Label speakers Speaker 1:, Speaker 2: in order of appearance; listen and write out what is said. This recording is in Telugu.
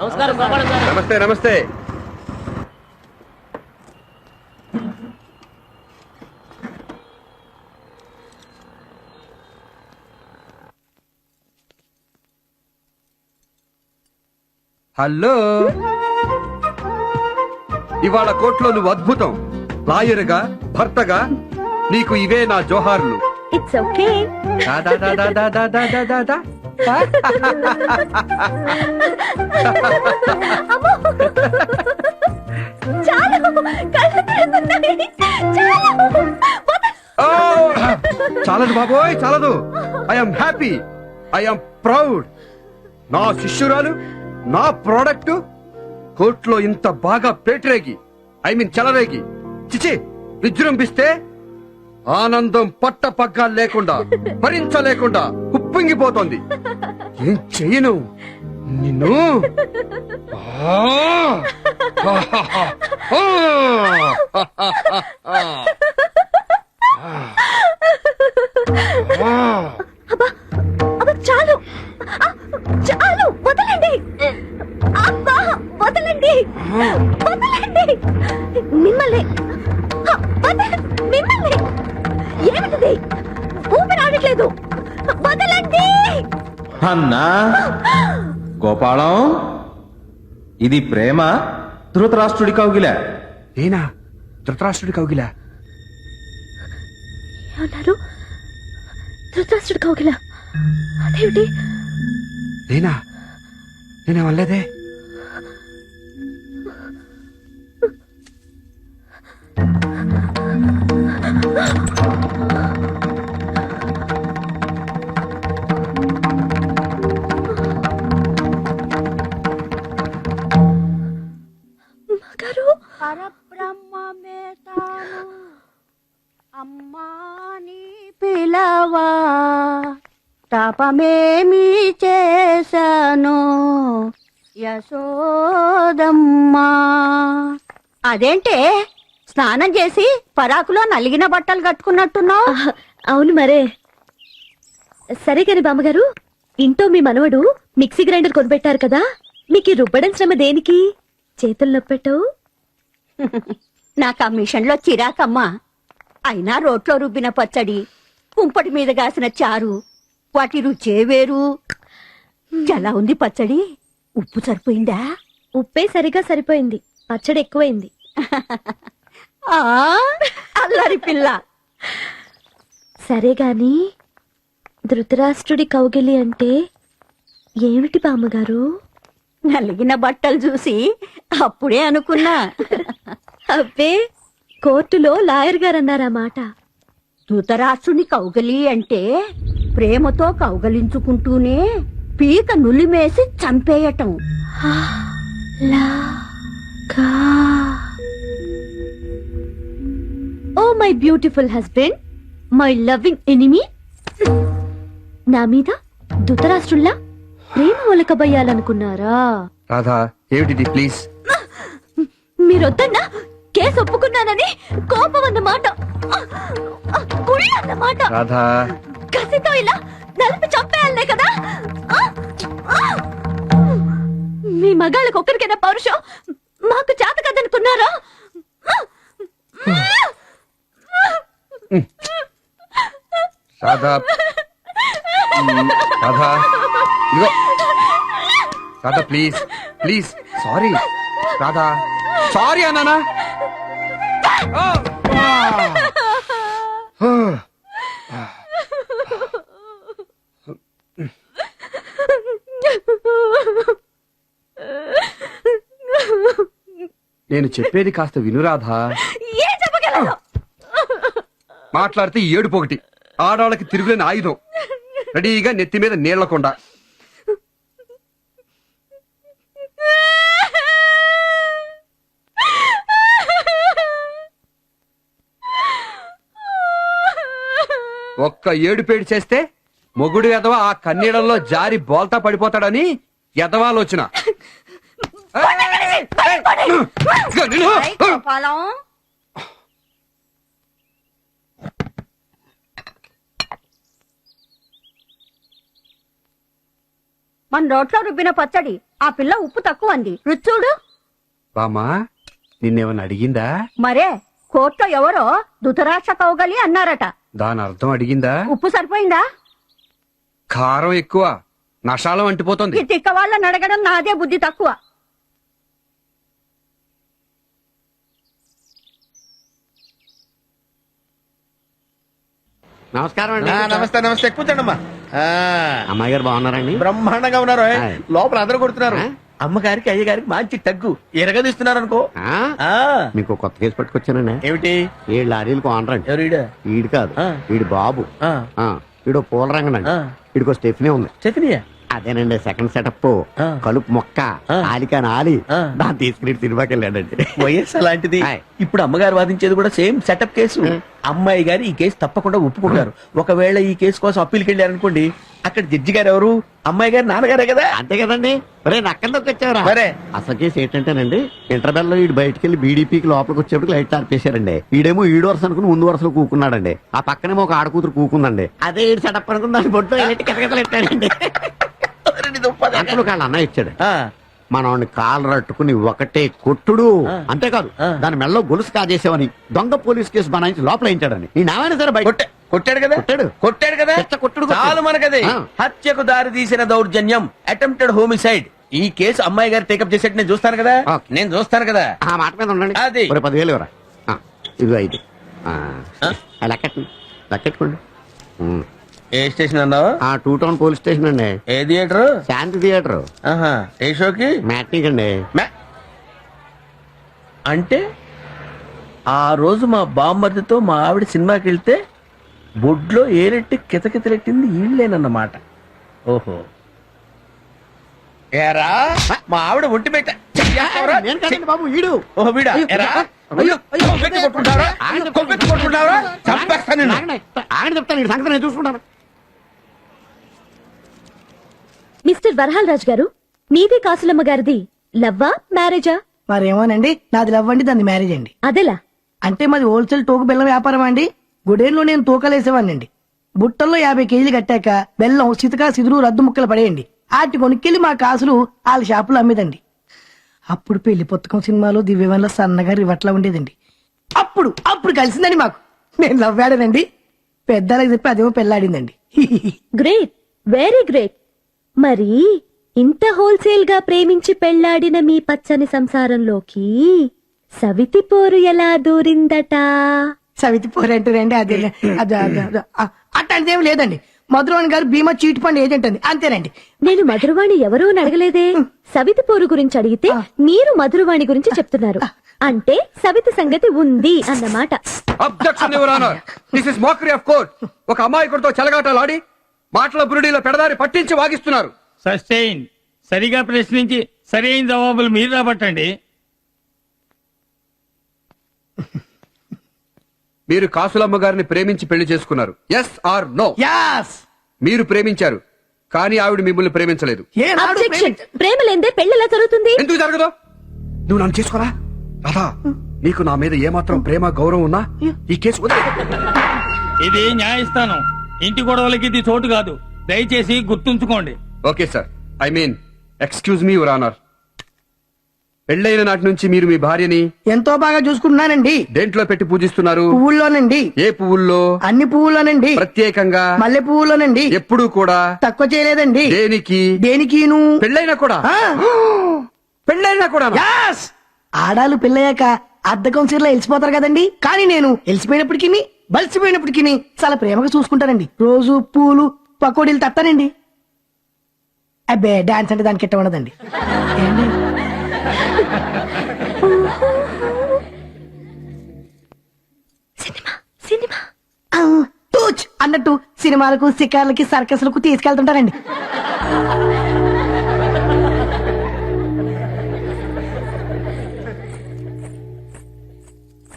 Speaker 1: నమస్కారం
Speaker 2: నమస్తే నమస్తే. హలో. ఇవాళ కోర్టులో నువ్వు అద్భుతం. లాయరుగా భర్తగా నీకు ఇవే నా జోహార్లు.
Speaker 3: ఇట్స్ ఓకే
Speaker 2: అమ్మో!
Speaker 3: చాలు!
Speaker 2: చాలదు బాబోయ్ చాలదు! I'm happy! I'm proud! నా శిష్యురాలు నా ప్రోడక్ట్ కోర్టులో ఇంత బాగా పేటరేగి ఐ మీన్ చలరేగి చిచి విజృంభిస్తే ఆనందం పట్ట పగ్గా లేకుండా భరించలేకుండా ఉప్పొంగిపోతోంది. ఏం చెయ్యను? నిన్ను!
Speaker 3: అబ్బా చాలు. ఆ, చాలు వదలండి. అబ్బా వదలండి. వదలండి
Speaker 4: అన్నా గోపాలం? ఇది ప్రేమ? ధృతరాష్ట్రుడి కౌగిల.
Speaker 2: నేనా ధృతరాష్ట్రుడి కౌగిలా.
Speaker 3: ఏమన్నారు? ధృతరాష్ట్రుడు కౌగిల. అదేమిటి?
Speaker 2: నేనా నేనేమనలేదే
Speaker 5: అమ్మాని పిలవా తపమేమి చేశాను యశోదమ్మా. అదేంటే స్నానం చేసి పరాకులో నలిగిన బట్టలు కట్టుకున్నట్టున్నావు?
Speaker 3: అవును మరే. సరే కాని బామ్మగారు ఇంట్లో మీ మనవడు మిక్సీ గ్రైండర్ కొనిపెట్టారు కదా మీకు రుబ్బడం శ్రమ దేనికి? చేతులు నొప్పెట్టవు?
Speaker 5: నాకు ఆ మిషన్లో చిరాకమ్మా. అయినా రోట్లో రుబ్బిన పచ్చడి కుంపటి మీద కాసిన చారు వాటి రుచే వేరు. ఎలా ఉంది పచ్చడి? ఉప్పు సరిపోయిందా?
Speaker 3: ఉప్పే సరిగా సరిపోయింది. పచ్చడి ఎక్కువైంది.
Speaker 5: ఆ? అల్లరి పిల్ల.
Speaker 3: సరే గాని ధృతరాష్ట్రుడి కౌగిలి అంటే ఏమిటి బామ్మగారు?
Speaker 5: నలిగిన బట్టలు చూసి అప్పుడే అనుకున్నా.
Speaker 3: అబ్బే కోర్టులో లాయర్ గారు అన్నారా మాట.
Speaker 5: ధృతరాష్ట్రుని కౌగలి అంటే ప్రేమతో కౌగలించుకుంటూనే పీక నులిమేసి చంపేయటం.
Speaker 3: లా కా. ఓ my beautiful husband my loving enemy. నా మీద ధృతరాష్ట్రుల్లా ప్రేమ ఒలకబయ్యాలనుకున్నారా?
Speaker 2: రాధా ఏమిటిది ప్లీజ్?
Speaker 3: మీరొద్దన్నా? కేసు ఒప్పుకున్నానని కోపం అన్నమాట కుళ్ళు అన్నమాట
Speaker 2: రాధా.
Speaker 3: కసితో ఇలా నలిపి చంపేయాలనే కదా! మీ మగాళ్ళకి ఒక్కరికైనా పౌరుషం మాకు చేత కదనుకున్నారా?
Speaker 2: రాధా. మ్, రాధా. ఇదిగో. Radha please please sorry Radha. Sorry అన్నానా? నేను చెప్పేది కాస్త విను రాధా.
Speaker 3: ఏం చెప్పగలను?
Speaker 2: మాట్లాడితే ఈ ఏడుపు ఒకటి. ఆడవాళ్ళకి తిరుగులేని ఆయుధం. రెడీగా నెత్తి మీద నీళ్ళకొండ ఒక్క ఏడుపేడు చేస్తే మొగుడు ఎదవ ఆ కన్నీళ్ళలో జారి బోల్తా పడిపోతాడని ఎదవాలోచన
Speaker 5: గోపాలం మన రోట్లో రుబ్బిన పచ్చడి ఆ పిల్ల ఉప్పు తక్కువ అంది రుచి చూడు.
Speaker 2: బామ్మా నిన్నేమన్నా అడిగిందా?
Speaker 5: మరే కోర్టులో ఎవరో ధృతరాష్ట్ర కౌగలి అన్నారట.
Speaker 2: దాని అర్థం అడిగిందా?
Speaker 5: ఉప్పు సరిపోయిందా?
Speaker 2: కారం ఎక్కువ. నషాలం అంటిపోతుంది.
Speaker 5: తిక్క వాళ్ళని అడగడం నాదే బుద్ధి తక్కువ.
Speaker 1: నమస్కారం అండి.
Speaker 6: ఆ, నమస్తే నమస్తే. కూర్చోండమ్మా. ఆ,
Speaker 1: అమ్మాయి గారు బాగున్నారండి?
Speaker 6: బ్రహ్మాండంగా ఉన్నారు. లోపల అందరూ కొడుతున్నారు? అమ్మగారికి అయ్యగారికి మంచి తగ్గు ఎరగదీస్తున్నారు అనుకో
Speaker 1: ఆ?
Speaker 6: ఆ,
Speaker 1: మీకు కొత్త కేసు పట్టుకొచ్చానండి
Speaker 6: ఏమిటి?
Speaker 1: ఏడు లారీలకు ఆనరండి.
Speaker 6: ఎవరు ఈడ?
Speaker 1: ఈడు కాదు.
Speaker 6: ఆ.
Speaker 1: ఈడు బాబు.
Speaker 6: ఆ,
Speaker 1: ఆ, ఈడు పూల రంగనండి
Speaker 6: ఆ.
Speaker 1: ఈడికో స్టెఫినే ఉంది.
Speaker 6: చెప్పినయా
Speaker 1: అదేనండి సెకండ్ సెటప్. కలుపు మొక్క. ఆలికాని ఆలి. దాన్ని తీసుకుని సినిమాకి వెళ్ళాడండి.
Speaker 6: వయస్సు అలాంటిది. ఇప్పుడు అమ్మగారు వాదించేది కూడా సేమ్ సెటప్ కేసు. అమ్మాయి గారు ఈ కేసు తప్పకుండా ఒప్పుకుంటారు. ఒకవేళ ఈ కేసు కోసం అప్పీల్కి వెళ్ళారనుకోండి అక్కడ జడ్జి గారు ఎవరు? అమ్మాయి గారు నాన్నగారే కదా.
Speaker 1: అంతే కదండి. ఒరే నక్కల వచ్చావరా
Speaker 6: మరే.
Speaker 1: అసలు కేసు ఏంటంటేనండి ఇంటర్వెల్లో ఈడు బయటికి వెళ్ళి బీడీపీకి లోపలికి వచ్చేప్పుడు లైట్ ఆర్పేశారండి ఈడేమో ఈడు వరుస అనుకుని ముందు వరుసలో కూకున్నాడండి. ఆ పక్కనేమో ఒక ఆడకూతురు కూకుందండి. అదే ఈడు సెటప్ అనుకుని దాని బొట్టు ఎట్టాడండి.
Speaker 6: రెండు
Speaker 1: అంతలో కాళ్ళ అన్న ఇచ్చాడు మనవాడిని కాళ్ళు రట్టుకుని ఒకటే కొట్టుడు. అంతేకాదు. దాని మెడలో గొలుసు కాజేసావని దొంగ పోలీస్ కేసు బనాయించి లోపల వేయించాడని ఈ నావైనా సరే బయట
Speaker 6: కొట్ట- కొట్టాడు కదా
Speaker 1: కొట్టాడు.
Speaker 6: కొట్టాడు కదా
Speaker 1: కొట్టుడు.
Speaker 6: చాలు మనకది. హత్యకు దారి తీసిన దౌర్జన్యం అటెంప్టెడ్ హోమిసైడ్ ఈ కేసు అమ్మాయి గారు టేకప్ చేసేట్టు నేను చూస్తాను కదా. నేను చూస్తాను కదా
Speaker 1: ఆ మాట మీద ఉండండి
Speaker 6: అది.
Speaker 1: పదివేలు ఇవ్వరా ఆ, ఇదిగో ఐదు లెక్కెట్టండి లెక్కెట్టుకోండి.
Speaker 6: ఏ స్టేషన్ అన్నావు?
Speaker 1: ఆ టూ టౌన్ పోలీస్ స్టేషన్ అండి.
Speaker 6: ఏ థియేటర్?
Speaker 1: శాంతి థియేటర్.
Speaker 6: ఆహా ఏ షోకి?
Speaker 1: మ్యాట్నిక్ అండి.
Speaker 6: అంటే ఆ రోజు మా బామ్మర్దితో మా ఆవిడ సినిమాకి వెళ్తే బొడ్లో ఏరెట్టి కితకితలెట్టింది ఈళ్ళేనన్నమాట. ఓహో. ఏరా మా ఆవిడ ఒంటి పెట్ట
Speaker 1: బాబు వీడు.
Speaker 6: ఎరా.
Speaker 1: ఆగండి, చెప్తాను సంగతి నేను చూసుకుంటాను.
Speaker 3: మిస్టర్ వరహాల్ రాజ్ గారు మీది కాసులమ్మ గారిది లవ్వా మ్యారేజా?
Speaker 7: మరేమోనండి నాది లవ్ అండి దాన్ని మ్యారేజ్ అండి.
Speaker 3: అదెలా?
Speaker 7: అంటే మాది హోల్సేల్ తూక బెల్లం వ్యాపారం అండి. గుడేన్లో నేను తూకలేసేవాడినండి. బుట్టల్లో యాభై కేజీలు కట్టాక బెల్లం సితకా సిదురు రద్దు ముక్కలు పడేయండి. ఆటి కొనుక్కెళ్ళి మా కాసులు వాళ్ళ షాపులో అమ్మేదండి. అప్పుడు పెళ్ళి పుస్తకం సినిమాలో దివ్యవన్లో సన్నగా రివట్లా ఉండేదండి. అప్పుడు అప్పుడు కలిసిందండి మాకు. నేను లవ్ ఆడానండి. పెద్దలకు చెప్పి అదేమో పెళ్ళాడిందండి.
Speaker 3: గ్రేట్ వెరీ గ్రేట్ మరి ఇంత హోల్సేల్గా ప్రేమించి పెళ్ళాడిన మీ పచ్చని సంసారంలోకి సవితి పోరు ఎలా దూరిందట?
Speaker 7: సవితి పోరంటారండి అదే అదే అదే అదే. ఆ, అట్లాంటిదేం లేదండి. మధురవాణి గారు భీమా చీట్ ఫండ్ ఏజెంట్ అండి అంతేనండి.
Speaker 3: నేను మధురవాణి ఎవరూ అడగలేదే. సవితి పోరు గురించి అడిగితే మీరు మధురవాణి గురించి చెప్తున్నారు. అంటే సవితి సంగతి ఉంది అన్నమాట.
Speaker 2: Objection your honour this is mockery of court ఒక అమాయకుడితో చెలగాటలు ఆడి మాటల బురుడీలో పెడదారి పట్టించి వాగిస్తున్నారు.
Speaker 8: సస్టైన్. సరిగా ప్రశ్నించి సరైన జవాబులు మీరు రాబట్టండి.
Speaker 2: మీరు కాసులమ్మ గారిని ప్రేమించి పెళ్ళి చేసుకున్నారు. ఎస్ ఆర్ నో
Speaker 7: యాస్
Speaker 2: మీరు ప్రేమించారు కానీ ఆవిడ మిమ్మల్ని ప్రేమించలేదు.
Speaker 3: ప్రేమ లేదే పెళ్ళి ఎలా జరుగుతుంది?
Speaker 2: ఎందుకు జరగదు? నువ్వు నన్ను చేసుకోరా? రాధా నీకు నా మీద ఏమాత్రం ప్రేమ గౌరవం ఉన్నా? ఈ కేసు వదిలే.
Speaker 8: ఇది న్యాయస్థానం. ఇంటి గొడవలకి ఇది చోటు కాదు. దయచేసి గుర్తుంచుకోండి.
Speaker 2: Okay sir. I mean excuse me your honour. పెళ్ళైన నాటి నుంచి మీరు మీ భార్యని
Speaker 7: ఎంతో బాగా చూసుకుంటున్నానండి.
Speaker 2: దేంట్లో పెట్టి పూజిస్తున్నారు?
Speaker 7: పువ్వుల్లోనండి.
Speaker 2: ఏ పువ్వుల్లో?
Speaker 7: అన్ని పువ్వుల్లోనండి.
Speaker 2: ప్రత్యేకంగా?
Speaker 7: మల్లె పువ్వులోనండి
Speaker 2: ఎప్పుడూ కూడా?
Speaker 7: తక్కువ చేయలేదండి.
Speaker 2: దేనికి?
Speaker 7: దేనికిను?
Speaker 2: పెళ్ళైనా కూడా?
Speaker 7: ఆ,
Speaker 2: పెళ్ళైనా కూడా
Speaker 7: యాస్ ఆడాలు పెళ్ళయ్యాక అద్దకం చీరలో వెలిసిపోతారు కదండి. కానీ నేను వెలిసిపోయినప్పటికీ బలిసిపోయినప్పటికీ చాలా ప్రేమగా చూసుకుంటానండి. రోజు పూలు పకోడీలు తత్తానండి. అబ్బే డాన్స్ అంటే దానికి ఇట్ట ఉండదండి. ఏండి?
Speaker 3: Cinema cinema.
Speaker 7: ఆ, తూచ్ అన్నట్టు సినిమాలకు షికార్లకి సర్కస్లకు తీసుకెళ్తుంటారండి